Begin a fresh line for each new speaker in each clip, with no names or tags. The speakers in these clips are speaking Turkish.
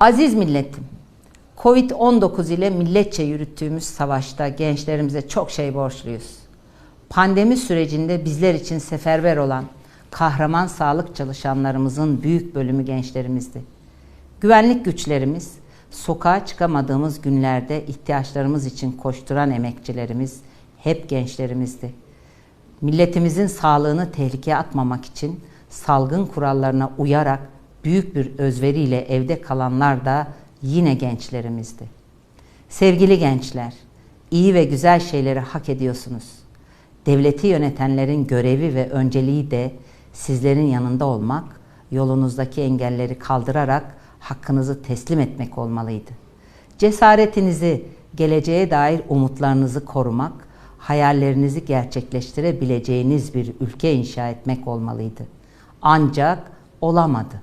Aziz milletim, Covid-19 ile milletçe yürüttüğümüz savaşta gençlerimize çok şey borçluyuz. Pandemi sürecinde bizler için seferber olan kahraman sağlık çalışanlarımızın büyük bölümü gençlerimizdi. Güvenlik güçlerimiz, sokağa çıkamadığımız günlerde ihtiyaçlarımız için koşturan emekçilerimiz hep gençlerimizdi. Milletimizin sağlığını tehlikeye atmamak için salgın kurallarına uyarak büyük bir özveriyle evde kalanlar da yine gençlerimizdi. Sevgili gençler, iyi ve güzel şeyleri hak ediyorsunuz. Devleti yönetenlerin görevi ve önceliği de sizlerin yanında olmak, yolunuzdaki engelleri kaldırarak hakkınızı teslim etmek olmalıydı. Cesaretinizi, geleceğe dair umutlarınızı korumak, hayallerinizi gerçekleştirebileceğiniz bir ülke inşa etmek olmalıydı. Ancak olamadı.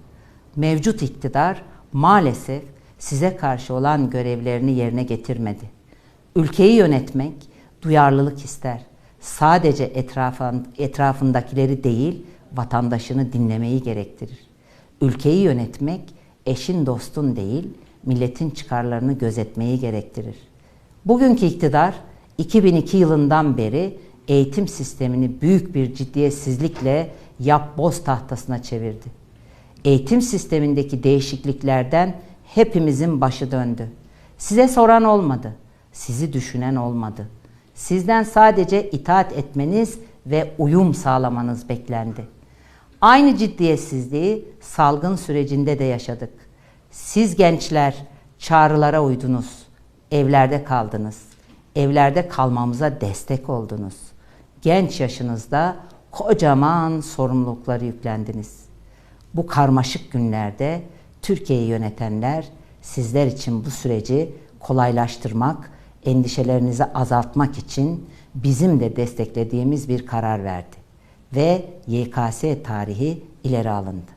Mevcut iktidar maalesef size karşı olan görevlerini yerine getirmedi. Ülkeyi yönetmek duyarlılık ister. Sadece etrafın, etrafındakileri değil, vatandaşını dinlemeyi gerektirir. Ülkeyi yönetmek eşin dostun değil, milletin çıkarlarını gözetmeyi gerektirir. Bugünkü iktidar 2002 yılından beri eğitim sistemini büyük bir ciddiyetsizlikle yap boz tahtasına çevirdi. Eğitim sistemindeki değişikliklerden hepimizin başı döndü. Size soran olmadı, sizi düşünen olmadı. Sizden sadece itaat etmeniz ve uyum sağlamanız beklendi. Aynı ciddiyetsizliği salgın sürecinde de yaşadık. Siz gençler çağrılara uydunuz, evlerde kaldınız. Evlerde kalmamıza destek oldunuz. Genç yaşınızda kocaman sorumlulukları yüklendiniz. Bu karmaşık günlerde Türkiye'yi yönetenler sizler için bu süreci kolaylaştırmak, endişelerinizi azaltmak için bizim de desteklediğimiz bir karar verdi ve YKS tarihi ileri alındı.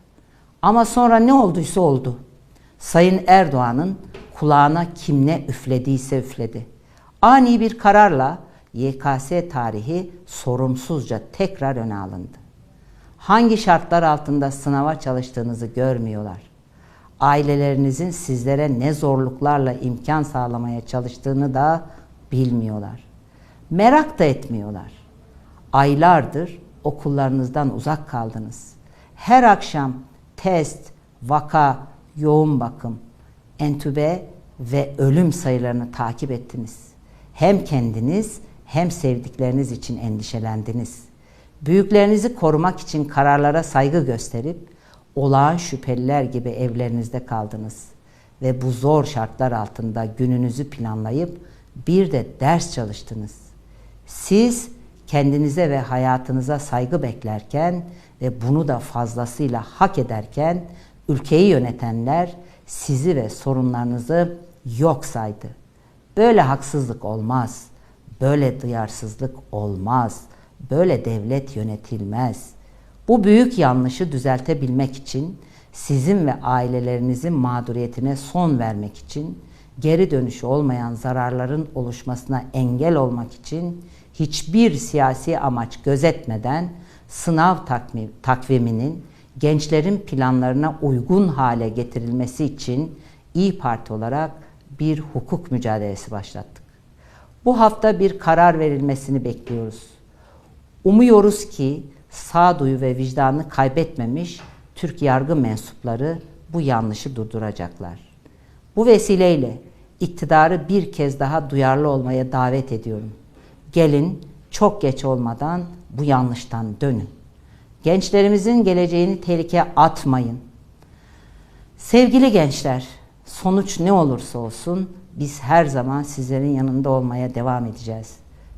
Ama sonra ne olduysa oldu. Sayın Erdoğan'ın kulağına kim ne üflediyse üfledi. Ani bir kararla YKS tarihi sorumsuzca tekrar öne alındı. Hangi şartlar altında sınava çalıştığınızı görmüyorlar. Ailelerinizin sizlere ne zorluklarla imkan sağlamaya çalıştığını da bilmiyorlar. Merak da etmiyorlar. Aylardır okullarınızdan uzak kaldınız. Her akşam test, vaka, yoğun bakım, entübe ve ölüm sayılarını takip ettiniz. Hem kendiniz hem sevdikleriniz için endişelendiniz. Büyüklerinizi korumak için kararlara saygı gösterip olağan şüpheliler gibi evlerinizde kaldınız ve bu zor şartlar altında gününüzü planlayıp bir de ders çalıştınız. Siz kendinize ve hayatınıza saygı beklerken ve bunu da fazlasıyla hak ederken ülkeyi yönetenler sizi ve sorunlarınızı yok saydı. Böyle haksızlık olmaz. Böyle duyarsızlık olmaz. Böyle devlet yönetilmez. Bu büyük yanlışı düzeltebilmek için sizin ve ailelerinizin mağduriyetine son vermek için geri dönüşü olmayan zararların oluşmasına engel olmak için hiçbir siyasi amaç gözetmeden sınav takviminin gençlerin planlarına uygun hale getirilmesi için İyi Parti olarak bir hukuk mücadelesi başlattık. Bu hafta bir karar verilmesini bekliyoruz. Umuyoruz ki sağduyu ve vicdanını kaybetmemiş Türk yargı mensupları bu yanlışı durduracaklar. Bu vesileyle iktidarı bir kez daha duyarlı olmaya davet ediyorum. Gelin çok geç olmadan bu yanlıştan dönün. Gençlerimizin geleceğini tehlikeye atmayın. Sevgili gençler, sonuç ne olursa olsun biz her zaman sizlerin yanında olmaya devam edeceğiz.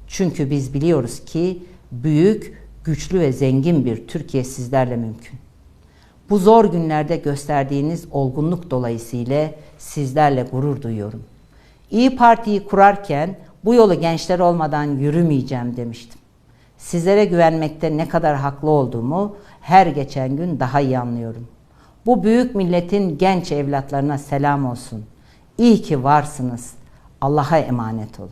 Çünkü biz biliyoruz ki büyük, güçlü ve zengin bir Türkiye sizlerle mümkün. Bu zor günlerde gösterdiğiniz olgunluk dolayısıyla sizlerle gurur duyuyorum. İyi Parti'yi kurarken bu yolu gençler olmadan yürümeyeceğim demiştim. Sizlere güvenmekte ne kadar haklı olduğumu her geçen gün daha iyi anlıyorum. Bu büyük milletin genç evlatlarına selam olsun. İyi ki varsınız. Allah'a emanet olun.